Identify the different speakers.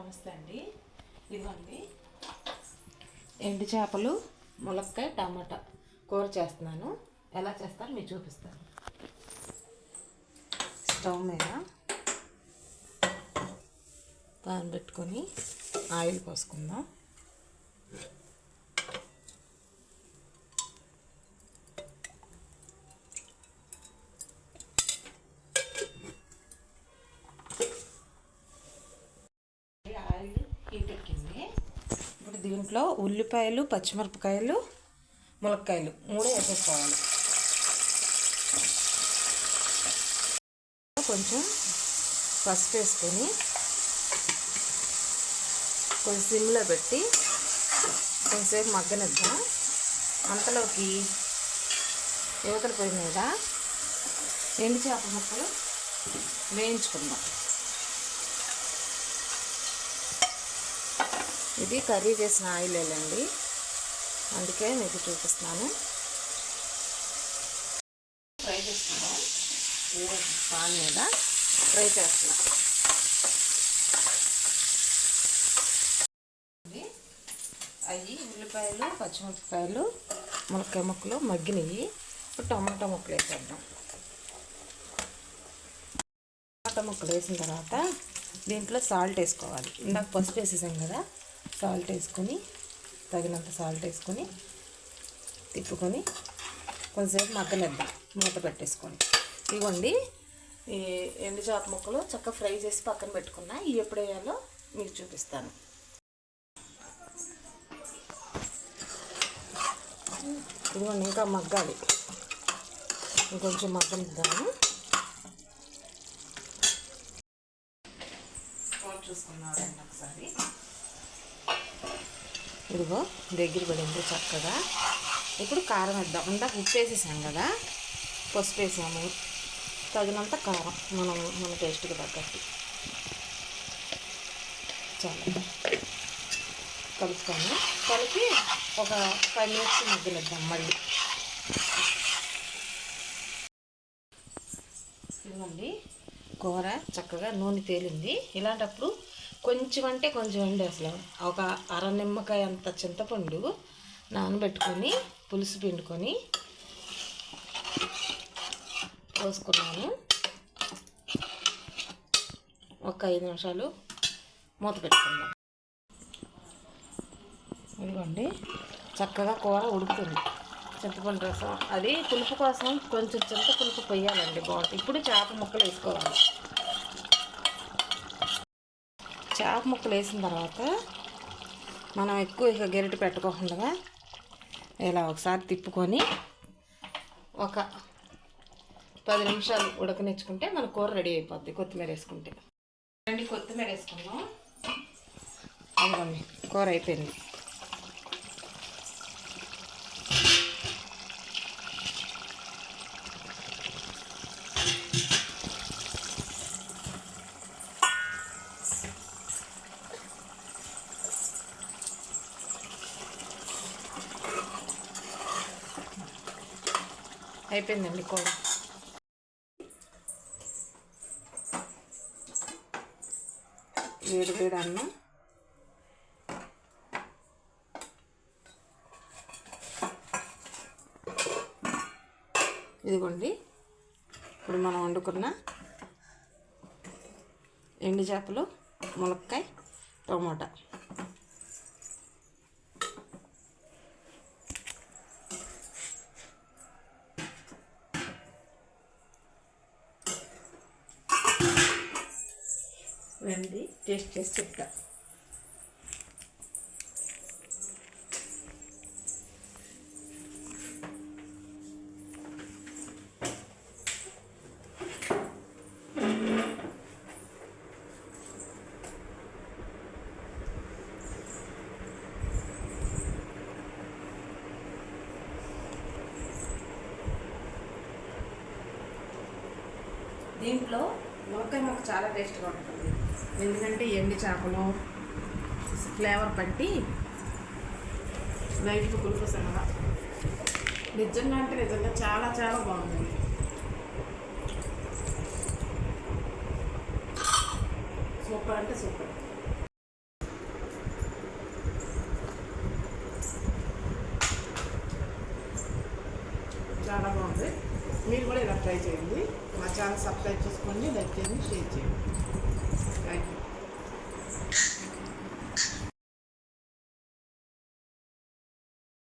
Speaker 1: నమస్తే అండి. ఇవ్వండి ఎండు చేపలు ములక్కాయ టమాటా కూర చేస్తున్నాను. ఎలా చేస్తాను మీకు చూపిస్తాను. స్టవ్ మీద పాన్ పెట్టుకొని ఆయిల్ పోసుకుందాం ఆయిల్ హీట్ ఎక్కింది ఇప్పుడు దీంట్లో ఉల్లిపాయలు పచ్చిమిరపకాయలు ములక్కాయలు మూడే వేసేసుకోవాలి. కొంచెం పసుపు వేసుకొని కొంచెం సిమ్లో పెట్టి కొంచెంసేపు మగ్గనిద్దాం. అంతలోకి యువతల పొయ్యి మీద ఎండి చేప ముక్కలు వేయించుకుందాం. ఇది కర్రీ చేసిన ఆయిల్ అండి అందుకే మీకు చూపిస్తున్నాను. ఫ్రై చేస్తున్నాం పాన్ మీద ఫ్రై చేస్తున్నాం. అవి ఉల్లిపాయలు పచ్చిమిరపకాయలు మునక్కాయ ముక్కలు మగ్గినవి టమాటా ముక్కలు వేసేద్దాం. టమాటా ముక్కలు వేసిన తర్వాత దీంట్లో సాల్ట్ వేసుకోవాలి. ఇందాక పసుపు వేసేసాం కదా. సాల్ట్ వేసుకొని తగినంత సాల్ట్ వేసుకొని తిప్పుకొని కొంచెంసేపు మగ్గనిద్దాం. మూత పెట్టేసుకొని. ఇవ్వండి ఈ ఎండు చేప ముక్కలు చక్కగా ఫ్రై చేసి పక్కన పెట్టుకున్నా. ఇవి ఎప్పుడు వేయాలో మీకు చూపిస్తాను. ఇదిగోండి ఇంకా మగ్గాలి. ఇంకొంచెం మగ్గనిద్దాము. చూసుకున్నాడు ఒకసారి. ఇదిగో దగ్గర పడింది చక్కగా. ఇప్పుడు కారం వేద్దాం. ఇందాక ఉప్పు వేసేసాం కదా పసుపు వేసాము. తగినంత కారం మనం మన టేస్ట్కి తగ్గట్టు. చాలా. కలుపుతాము కలిపి ఒక ఫైవ్ మినిట్స్ మగ్గనిద్దాం మళ్ళీ. ఇవ్వండి కూర చక్కగా నూనె తేలింది. ఇలాంటప్పుడు కొంచెం అంటే కొంచెం అండి అసలు. ఒక అర నిమ్మకాయ అంత చింతపండు నానబెట్టుకొని పులుసు పిండుకొని పోసుకున్నాను. ఒక ఐదు నిమిషాలు మూత పెట్టుకుందాం. ఇదిగోండి చక్కగా కూర ఉడుకుతుంది. చింతపండు రసం. అది పులుపు కోసం కొంచెం చింత పులుపు పొయ్యాలండి బాగుంటుంది. ఇప్పుడు చేప ముక్కలు వేసుకోవాలి. చేప ముక్కలు వేసిన తర్వాత మనం ఎక్కువ ఇక గెరిటి పెట్టుకోకుండా ఇలా ఒకసారి తిప్పుకొని ఒక పది నిమిషాలు ఉడకనిచ్చుకుంటే మన కూర రెడీ అయిపోద్ది కొత్తిమీర వేసుకుంటే. రండి కొత్తిమీర వేసుకుందాం. అవునండి కూర అయిపోయింది. అయిపోయిందండి కూర. వేడి వేడి అన్నం. ఇదిగోండి. ఇప్పుడు మనం వండుకున్న ఎండు చేపలు ములక్కాయ టమోటా. రండి టేస్ట్ చేసి చెప్తా. దీంట్లో ములక్కాయ మొక్క చాలా టేస్ట్గా ఉంటుంది. ఎందుకంటే ఎండి చేపలు ఫ్లేవర్ పట్టి లైట్ పులుపు సహా నిజంగా అంటే నిజంగా చాలా చాలా బాగుంది. సూపర్ అంటే సూపర్.
Speaker 2: చాలా బాగుంది. మీరు కూడా ఇలా ట్రై చేయండి. మా ఛానల్ సబ్స్క్రైబ్ చేసుకోండి లైక్ చేయండి షేర్ చేయండి. Thank you.